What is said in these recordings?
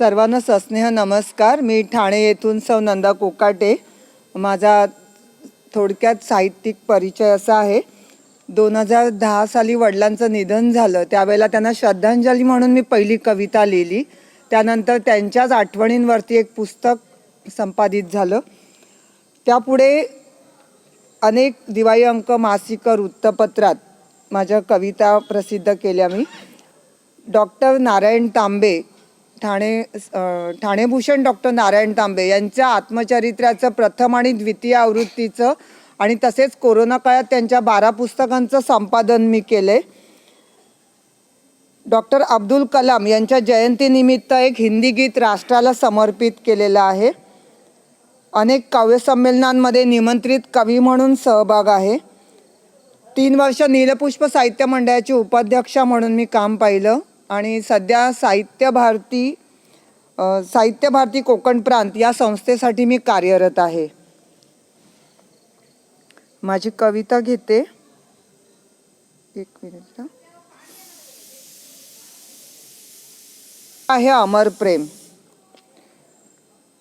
सर्वांना सस्नेह नमस्कार. मी ठाणे येथून सौ नंदा कोकाटे. माझा थोडक्यात साहित्यिक परिचय असा आहे. दोन हजार दहा साली वडिलांचं निधन झालं. त्यावेळेला त्यांना श्रद्धांजली म्हणून मी पहिली कविता लिहिली. त्यानंतर त्यांच्याच आठवणींवरती एक पुस्तक संपादित झालं. त्यापुढे अनेक दिवाळी अंक मासिक वृत्तपत्रात माझ्या कविता प्रसिद्ध केल्या मी. डॉक्टर नारायण तांबे ठाणे ठाणेभूषण डॉक्टर नारायण तांबे यांच्या आत्मचरित्राचं प्रथम आणि द्वितीय आवृत्तीचं आणि तसेच कोरोना काळात त्यांच्या बारा पुस्तकांचं संपादन मी केले. डॉक्टर अब्दुल कलाम यांच्या जयंतीनिमित्त एक हिंदी गीत राष्ट्राला समर्पित केलेलं आहे. अनेक काव्यसंमेलनांमध्ये निमंत्रित कवी म्हणून सहभाग आहे. तीन वर्ष नीलपुष्प साहित्य मंडळाची उपाध्यक्षा म्हणून मी काम पाहिलं. आणि सध्या साहित्य भारती साहित्य भारती कोकण प्रांत या संस्थेसाठी मी कार्यरत आहे. माझी कविता घेते. एक मिनिट आहे अमर प्रेम.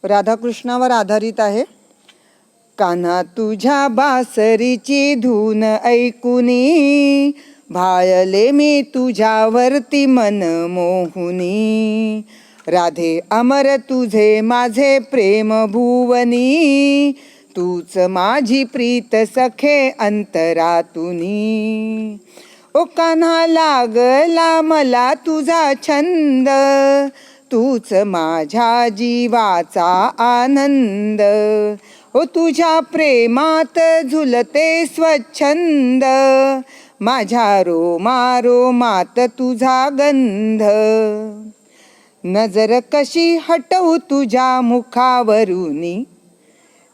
राधाकृष्णावर आधारित आहे. कान्हा तुझ्या बासरीची धून ऐकुनी भाळले मी तुझ्यावरती मन मोहुनी. राधे अमर तुझे माझे प्रेम भुवनी. तूच माझी प्रीत सखे अंतरातुनी. ओ कान्हा लागला मला तुझा छंद. तूच माझ्या जीवाचा आनंद. ओ तुझ्या प्रेमात झुलते स्वच्छंद. माझ्या रोमा रोमात तुझा गंध. नजर कशी हटवू तुझ्या मुखावरुनी?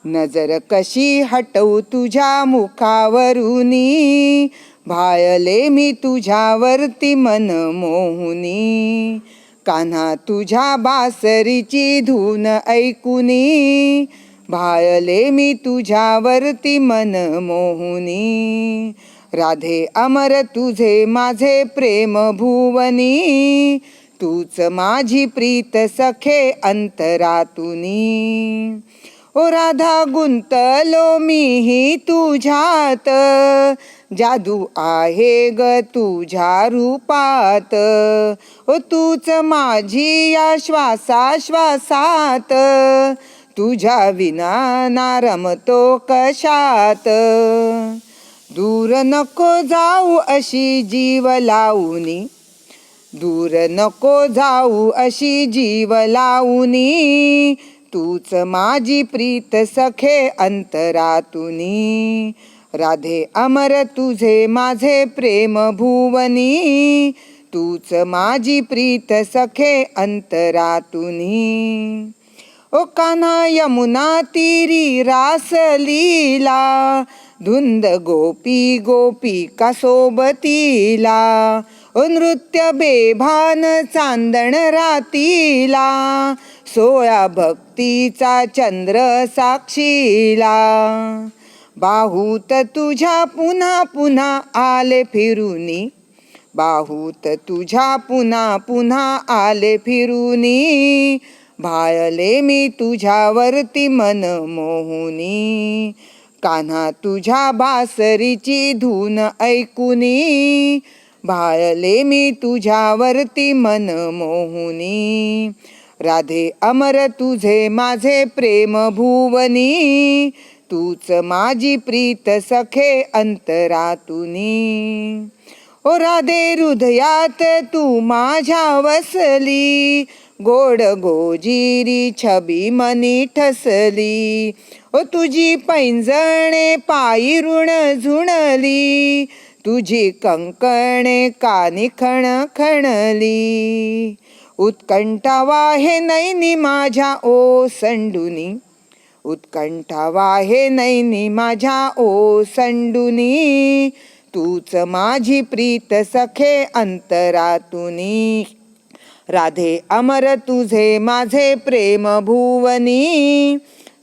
नजर कशी हटवू तुझ्या मुखावरुनी? भाळले मी तुझ्यावरती मन मोहुनी. कान्हा तुझ्या बासरीची धून ऐकुनी. भाळले मी तुझ्यावरती मन मोहुनी. राधे अमर तुझे माझे प्रेम भुवनी. तूच माझी प्रीत सखे अंतरातुनी. ओ राधा गुंतलो मीही तुझ्यात. जादू आहे ग तुझ्या रूपात. ओ तूच माझी या श्वासाश्वासात. तुझ्या विना ना रमतो कशात? दूर नको जाऊ अशी जीव लावूनी. दूर नको जाऊ अशी जीव लावूनी. तूच माझी प्रीत सखे अंतरातुनी. राधे अमर तुझे माझे प्रेम भुवनी. तूच माझी प्रीत सखे अंतरातुनी. ओ कान्हा यमुना तीरी रास लीला धुंद गोपी गोपिका सोबतीला? नृत्य बेभान चांदण रातीला. सोळा भक्तीचा चंद्र साक्षीला. बाहूत तुझ्या पुन्हा पुन्हा आले फिरूनी. बाहूत तुझ्या पुन्हा पुन्हा आले फिरूनी. भाळले मी तुझ्यावरती मन मोहुनी. कान्हा तुझ्या बासरीची धून ऐकुनी. भाळले मी तुझ्यावरती मन मोहुनी. राधे अमर तुझे माझे प्रेम भुवनी. तूच माझी प्रीत सखे अंतरातुनी. ओ राधे हृदयात तू माझ्या वसली. गोड गोजिरी छबी मनी ठसली. ओ तुझी पैंजणे पायी ऋण झुणली. तुझी कंकणे कानी खण खणली. उत्कंठा वाहे नैनी माझ्या ओ संडुनी. उत्कंठा वाहे नैनी माझ्या ओ संडुनी. तूच माझी प्रीत सखे अंतरातुनी. राधे अमर तुझे माझे प्रेम भुवनी.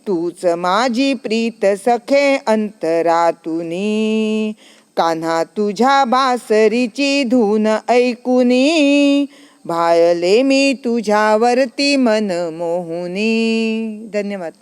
तूच माझी प्रीत सखे अंतरातुनी. कान्हा तुझ्या बासरीची धून ऐकुनी. भायले मी तुझ्यावरती मन मोहुनी. धन्यवाद.